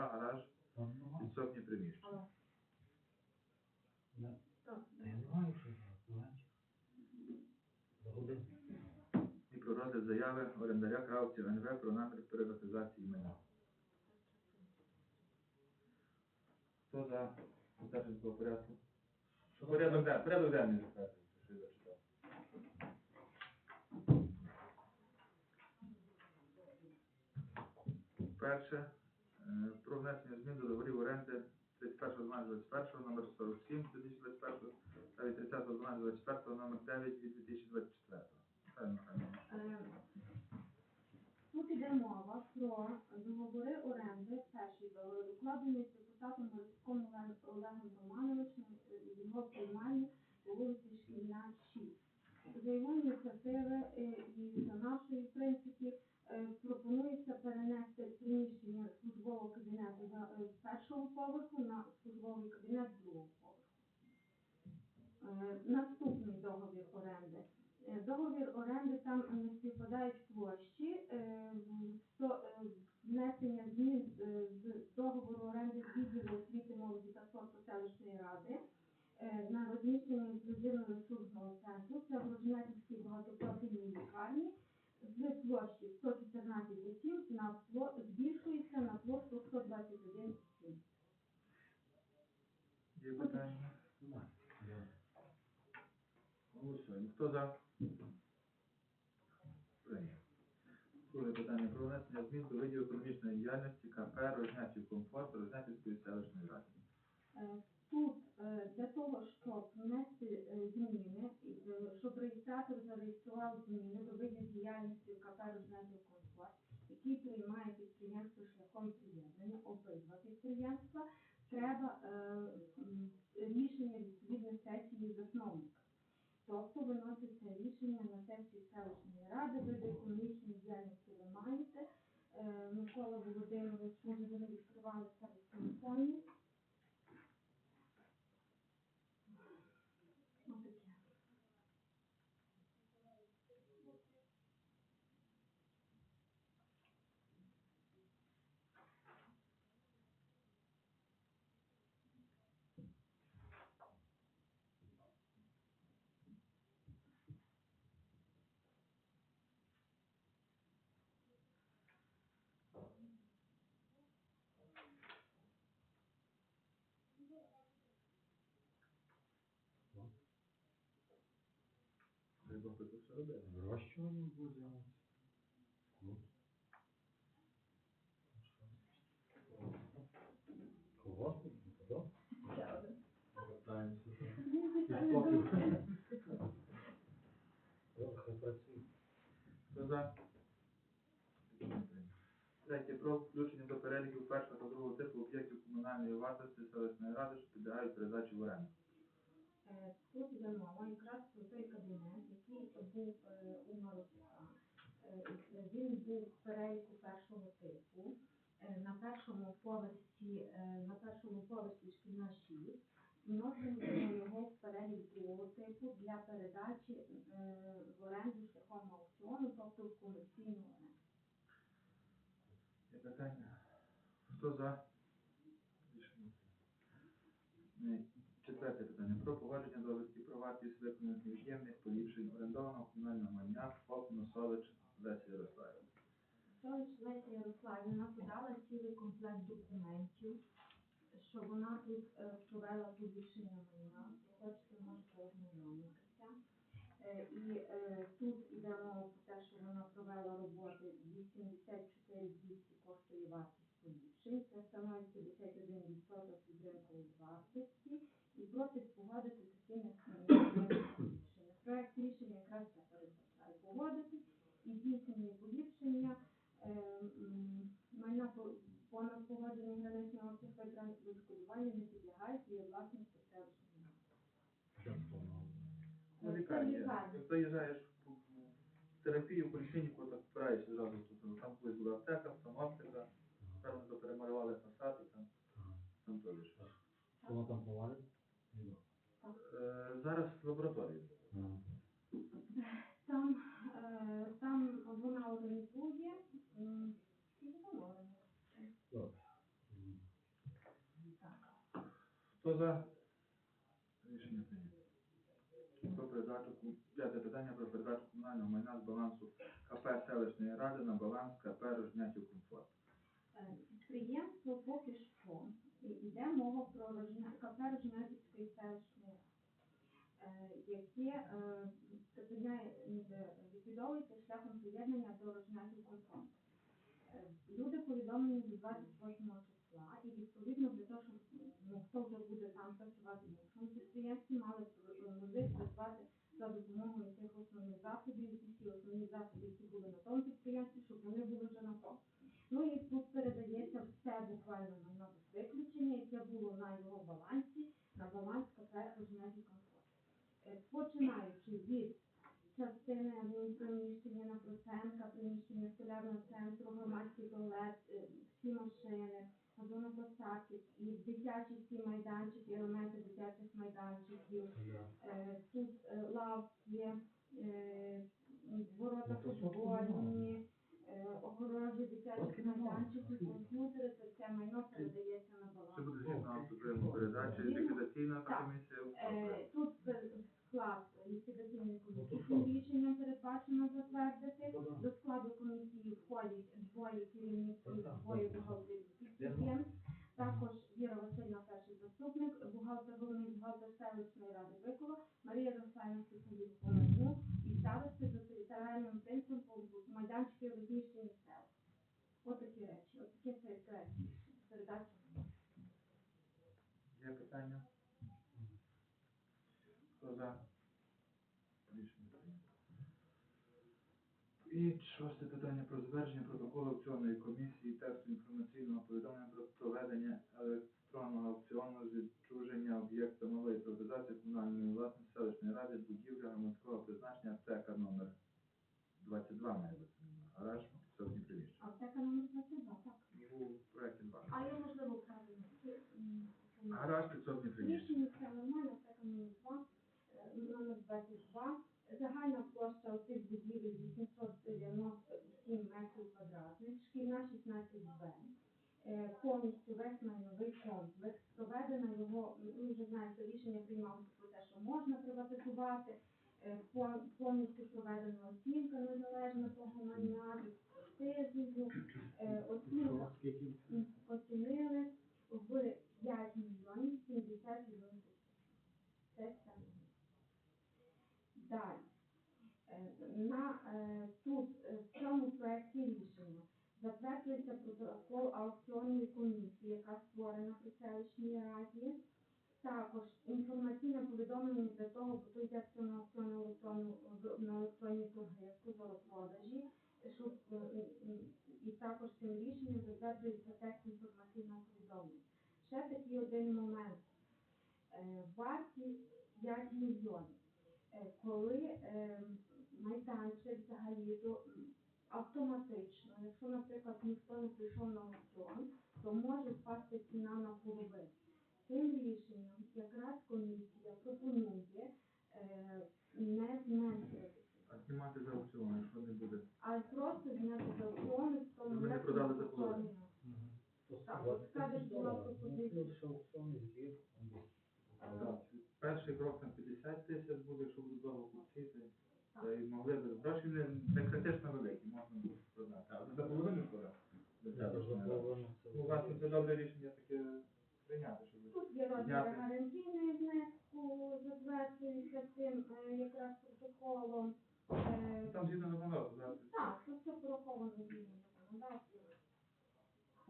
два, гараж, підсобні приміщення. І про розгляд заяви орендаря Кравців НВ про намір приватизації майна. Хто за? Затвердження порядку? Порядок денний, порядок денний. Перше, про внесення змін до договорів оренди 31.12.21, номер 47 2021 та від 30.12.24, номер 9 від 2024. Михайло Михайлович. Е, Тут іде мова про договори оренди. Перший договір укладений з депутатом Морським Олегом Олегом Романовичем е, в його приймальні по вулиці Шкільна 6. За його ініціативи е, і за нашої, в принципі, е, пропонується перенести приміщення службового кабінету за- е, з першого поверху на службовий кабінет другого поверху. Наступний договір оренди. Е, Договір оренди там не співпадають площі. Е, е, Внесення змін з договору оренди відділу освіти молоді та спорту селищної ради на розміщення інклюзивно-ресурсного центру. Це в Рожнятівській багатопрофільній лікарні з площі 114,7 на збільшується на площу 121,7. Є питання? Немає. За? Друге питання про внесення змін до видів економічної діяльності КП Розняттів комфорт Рознятівської селищної ради. Е, Тут е, для того, щоб внести е, зміни, щоб реєстратор зареєстрував зміни до видів діяльності КП «Рознезів комфорт», який приймає підприємство шляхом приєднання, обидва підприємства, треба е, рішення відповідно сесії засновника. Тобто виноситься рішення на сесії селищної ради, ви економічної діяльності ви маєте. Е, Микола Володимирович, може, вони відкривали себе в. Треба хоч все. Вирощування буде. Так? Повертаємося. Хай працює. Хто за? Третє. Про включення до переліків першого та другого типу об'єктів комунальної власності селищної ради, що підлягають передачі в оренду. Е, Тут йде мова якраз про той кабінет, який був е, у Марусяка. Е, Він був в переліку першого типу. Е, На першому поверсі, е, на першому поверсі шкільна 6. Вносимо його в перелік другого типу для передачі е, в оренду шляхом аукціону, тобто в комерційну оренду. Питання? Хто за? Рішення. Ні. Четверте питання. Про погодження довідки виконаних невід'ємних поліпшень орендованого комунального майна ФОП Носович Лесі Ярославівни. Тож Леся Ярославівна подала цілий комплект документів, що вона тут е, провела поліпшення майна. Хочете, можете ознайомитися. Е, І е, тут іде мова про те, що вона провела роботи 84 200 коштує вартість поліпшень. Це становить 51% від ринкової вартості. І просить погодити такі необхідні поліпшення. Проект рішення якраз це передбачає погодити і здійснення поліпшення е, м, майна по- понад погоджений граничний обсяг витрат відшкодування не підлягають і є власність селищної ради. Що це воно? Ну, Це лікарня. лікарня. Як заїжджаєш в в поліклініку, так впираєшся зразу тут. Там колись була аптека, там аптека, тепер вони то перемалювали фасад і там, там теж. Що воно там повалить? Е, Зараз в лабораторії. Там, е, там вона організує м, і замовлення. Хто за? Рішення прийнято. Про передачу п'яте питання про передачу комунального майна з балансу КП селищної ради на баланс КП Рожнятів комфорт. Е, Підприємство поки що йде мова про КП Рожнятівської селищної ради, е, яке е, ліквідовується шляхом приєднання до Рожнятів комфорту. Е, Люди повідомлені до 28 числа, і відповідно для того, щоб ну, хто вже буде там працювати в іншому підприємстві, мали е, працювати за допомогою цих основних заходів ті основні заходи, які були на тому підприємстві, щоб вони були вже на тому. Ну і тут передається все буквально на виключення, яке було на його балансі, на баланс КП «Рожнятів комфорт». Е, Починаючи від частини адмінприміщення на Проценка, приміщення столярного центру, громадський туалет, е, всі машини, газонокосарки, і дитячі всі майданчики, елементи дитячих майданчиків, е, тут е, лавки, е, ворота Ну, то що футбольні, е, огорожі дитячих майданчиків, це майно передається на Це буде згідно судової передачі, ліквідаційна комісія. Е, Тут е, склад ліквідаційної Ну, то комісії що? цим рішенням передбачено затвердити. Ну, да. До складу комісії входять двоє керівників, Так, так, двоє так. бухгалтерів Я підприємств. Також Віра Васильівна, перший заступник, бухгалтер, головний бухгалтер селищної ради Бикова, Марія Руслана Сухові Комарну і старости за територіальним принципом майданчики розміщені сел. Отакі речі, отакі це проект передачі. Є питання? Хто за? І шосте питання про затвердження протоколу аукціонної комісії тексту інформаційного повідомлення про проведення електронного аукціону з відчуження об'єкта малої приватизації комунальної власності селищної ради будівля громадського призначення аптека номер 22 має бути. Гараж, сьогодні приміщення. Аптека номер 22, так. У проєкті 2. А я можливо правильно. Гараж, підсобні приміщення. Рішення це нормально, аптека номер 2, е, номер 22. Загальна площа цих будівель 897 метрів квадратних, шкільна 16Б. Е, Повністю весь майновий комплекс. Проведено його, ви вже знаєте, рішення приймалося про те, що можна приватизувати. Е, пов- Повністю проведена оцінка незалежна того майна, експертизою. Е, Оцінка Скільки? Оцінили в 5 мільйонів 71 тисяч. Це все. Далі. Е, е, тут е, в цьому проєкті рішення затверджується протокол аукціонної комісії, яка створена при селищній раді. Також інформаційне повідомлення для того, бо то йде все на електронну на електронні торги, продажі, щоб і також цим рішенням затверджується текст інформаційного повідомлення. Ще такий один момент. Е, Вартість 5 мільйонів. Е, Коли е, майданчик взагалі то автоматично, якщо, наприклад, ніхто не прийшов на аукціон, то може впасти ціна на половину. Цим рішенням якраз комісія пропонує не зменшувати А знімати за аукціон, якщо не буде. а просто зняти з аукціону, тому не продали за половину. От. Перший крок на 50 тисяч буде, якщо будуть довго купці, то й могли б. Гроші не, не критично великі, можна буде продати. Але за половину продати. Ну, власне, це добре рішення таке прийняти, щоб ви- Тут є розміри Зняти. гарантійної внеску, затверджується цим е, якраз протоколом. Е, Там згідно законодавства, зараз. Так, це все пораховано згідно законодавства.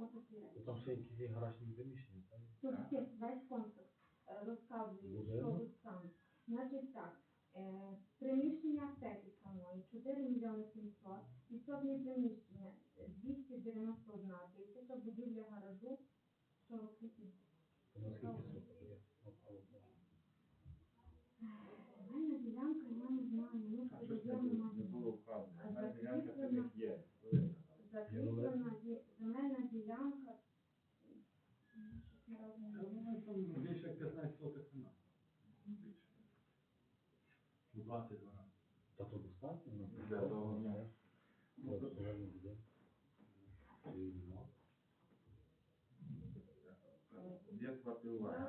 Речі. Там ще якісь є гаражні приміщення, так? Тут Так. є весь комплекс е, розказує, Буде, що ну. тут саме. Значить так, е, приміщення аптеки самої 4 мільйони 700, підсобні приміщення е, 291 тисяча, будівля гаражу 48 тисяч. То наскільки суток є? Ну, а от, ну, ділянка, я не знаю, ну А що ж це було? на не було вказано? Навіть ділянка це не є. велика. закріплена земельна ділянка. щось не розумію. там більше як 15 сотих нема. Більше. 20 Та то достатньо, ну, Для того, ну. Ну, то-. І, ну.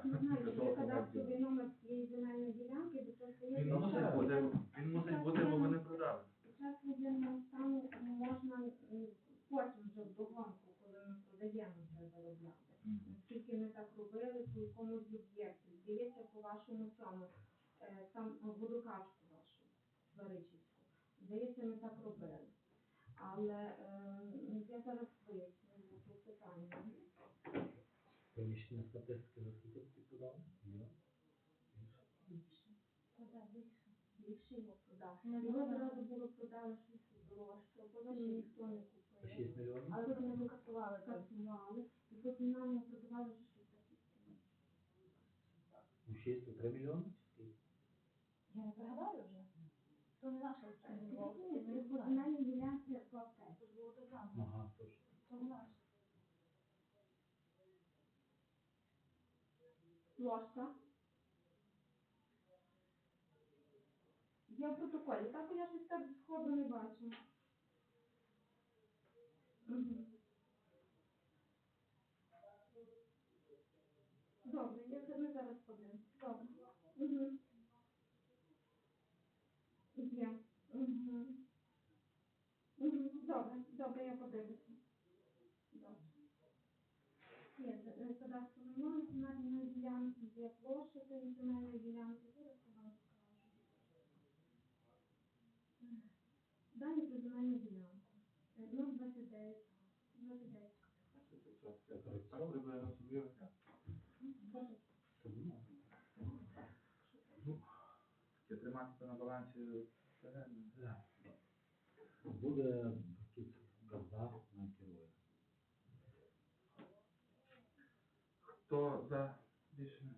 Не знаю, чи того, є щоб номер цієї земельної ділянки, бо це Він мусить бути, він мусить бути, бо вони продали. Під час воєнного стану можна м, потім вже коли ми продаємо це заробляти. Наскільки ми так робили по якомусь з об'єктів. Здається, по вашому цьому, е, там водокачку вашу Заричівську. Здається, ми так робили. Але е, я зараз виясню це питання. Приміщення статистики за скільки ти подав? Більше. Більше його продав. Його зразу було продали щось дорожче, потім ніхто не купив. 6 мільйонів? Але потім ми касували, касували, і потім нам його продавали вже щось таке. У 6 то 3 мільйони? Я не пригадаю вже. То не наша це по земельній ділянці по аптеці. Це ж було так само. Ага, точно. То не наша. Площа. Є в протоколі. Так я щось так сходу не бачу. Мгм. Добре, я це ми зараз подивимось. Добре. Угу. Є. Угу. Угу. Добре, добре, я подивлюся. Добре. Є кадастровий номер земельної ділянки, є площа земельної ділянки. Зараз я ділянку. Е, 029. 29. Так приблизно собі розгляд. Це було. Таке тримати це на балансі. Буде якийсь Газа на керує. Хто за? Рішення